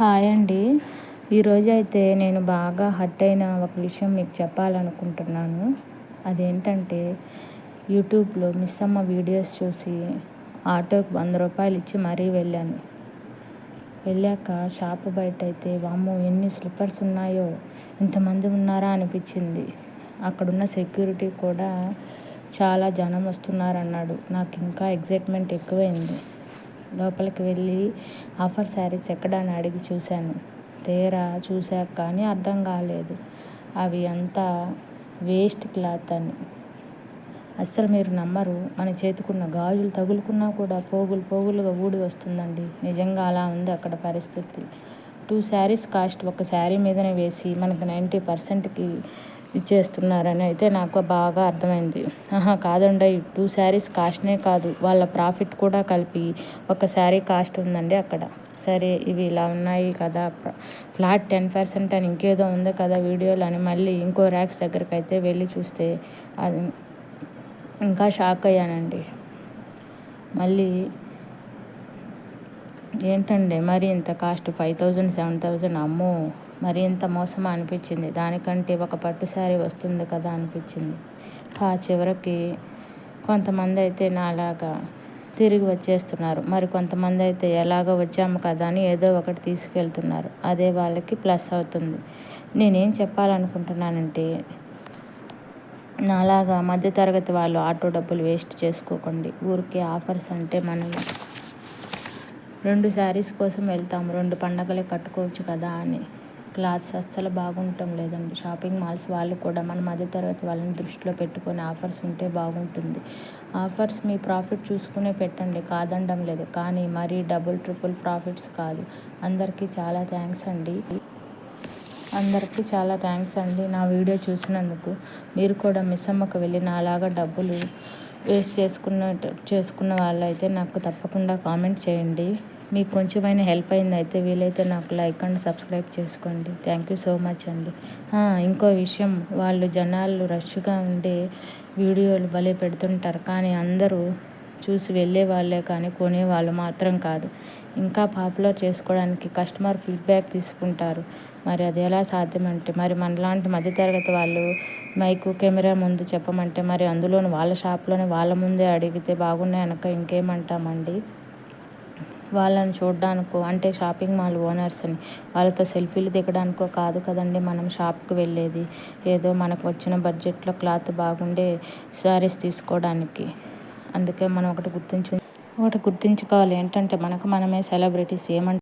Hi అండి. ఈరోజు అయితే నేను బాగా హట్ అయిన ఒక విషయం మీకు చెప్పాలనుకుంటున్నాను. అదేంటంటే యూట్యూబ్లో మిస్ అమ్మ వీడియోస్ చూసి ఆటోకి వంద రూపాయలు ఇచ్చి మరీ వెళ్ళాను. వెళ్ళాక షాప్ బయట అయితే వామ్మో ఎన్ని స్లిప్పర్స్ ఉన్నాయో ఇంతమంది ఉన్నారా? అనిపించింది. అక్కడున్న సెక్యూరిటీ కూడా చాలా జనం వస్తున్నారన్నాడు. నాకు ఇంకా ఎగ్జైట్మెంట్ ఎక్కువైంది. లోపలికి వెళ్ళి ఆఫర్ శారీస్ ఎక్కడ అని అడిగి చూశాను. తీరా చూశాక కానీ అర్థం కాలేదు. అవి అంతా వేస్ట్ క్లాత్ అని. అస్సలు మీరు నమ్మరు. మన చేతికున్న గాజులు తగులుకున్నా కూడా పోగులు పోగులుగా ఊడి వస్తుందండి. నిజంగా అలా ఉంది అక్కడ పరిస్థితి. టూ శారీస్ కాస్ట్ ఒక శారీ మీదనే వేసి మనకి నైంటీ పర్సెంట్కి ఇచ్చేస్తున్నారని అయితే నాకు బాగా అర్థమైంది. ఆహా కాదండి టూ శారీస్ కాస్ట్నే కాదు. వాళ్ళ ప్రాఫిట్ కూడా కలిపి ఒక శారీ కాస్ట్ ఉందండి అక్కడ. సరే ఇవి ఇలా ఉన్నాయి కదా ఫ్లాట్ టెన్ పర్సెంట్ అని ఇంకేదో ఉంది కదా వీడియోలు అని మళ్ళీ ఇంకో ర్యాక్స్ దగ్గరికి అయితే వెళ్ళి చూస్తే అది ఇంకా షాక్ అయ్యానండి. మళ్ళీ ఏంటండి మరి ఇంత cost five thousand seven thousand అమ్మో! మరింత మోసం అనిపించింది. దానికంటే ఒక పట్టు శారీ వస్తుంది కదా అనిపించింది. ఆ చివరికి కొంతమంది అయితే నాలాగా తిరిగి వచ్చేస్తున్నారు. మరి కొంతమంది అయితే ఎలాగో వచ్చాము కదా అని ఏదో ఒకటి తీసుకెళ్తున్నారు. అదే వాళ్ళకి ప్లస్ అవుతుంది. నేనేం చెప్పాలనుకుంటున్నానంటే నాలాగా మధ్యతరగతి వాళ్ళు ఆటో డబ్బులు వేస్ట్ చేసుకోకండి. ఊరికే ఆఫర్స్ అంటే మనం రెండు శారీస్ కోసం వెళ్తాము రెండు పండగలే కట్టుకోవచ్చు కదా అని. క్లాత్స్ అస్సలు బాగుండటం లేదండి. షాపింగ్ మాల్స్ వాళ్ళు కూడా మన మధ్యతరగతి వాళ్ళని దృష్టిలో పెట్టుకొని ఆఫర్స్ ఉంటే బాగుంటుంది. ఆఫర్స్ మీ ప్రాఫిట్ చూసుకునే పెట్టండి కాదనడం లేదు. కానీ మరీ డబుల్ ట్రిపుల్ ప్రాఫిట్స్ కాదు. అందరికీ చాలా థ్యాంక్స్ అండి. అందరికీ చాలా థ్యాంక్స్ అండి నా వీడియో చూసినందుకు. మీరు కూడా మిస్ అమ్మకు వెళ్ళి నాలాగా డబ్బులు వేస్ట్ చేసుకున్న చేసుకున్న వాళ్ళైతే నాకు తప్పకుండా కామెంట్ చేయండి. మీకు కొంచెమైనా హెల్ప్ అయింది అయితే వీలైతే నాకు లైక్ అండ్ సబ్స్క్రైబ్ చేసుకోండి. థ్యాంక్ యూ సో మచ్ అండి. ఇంకో విషయం వాళ్ళు జనాలు రష్గా ఉండే వీడియోలు భలే పెడుతుంటారు. కానీ అందరూ చూసి వెళ్ళే వాళ్ళే కానీ కొనేవాళ్ళు మాత్రం కాదు. ఇంకా పాపులర్ చేసుకోవడానికి కస్టమర్ ఫీడ్బ్యాక్ తీసుకుంటారు. మరి అది ఎలా సాధ్యమంటే మరి మనలాంటి మధ్యతరగతి వాళ్ళు మైకు కెమెరా ముందు చెప్పమంటే మరి అందులోని వాళ్ళ షాప్లోనే వాళ్ళ ముందే అడిగితే బాగున్నాయి ఇంకేమంటామండి? వాళ్ళని చూడడానికో అంటే షాపింగ్ మాల్ ఓనర్స్ని వాళ్ళతో సెల్ఫీలు దిగడానికో కాదు కదండి మనం షాప్కి వెళ్ళేది. ఏదో మనకు వచ్చిన బడ్జెట్లో క్లాత్ బాగుండే శారీస్ తీసుకోవడానికి. అందుకే మనం ఒకటి గుర్తించు ఒకటి గుర్తించుకోవాలి. ఏంటంటే మనకు మనమే సెలబ్రిటీస్. ఏమంటే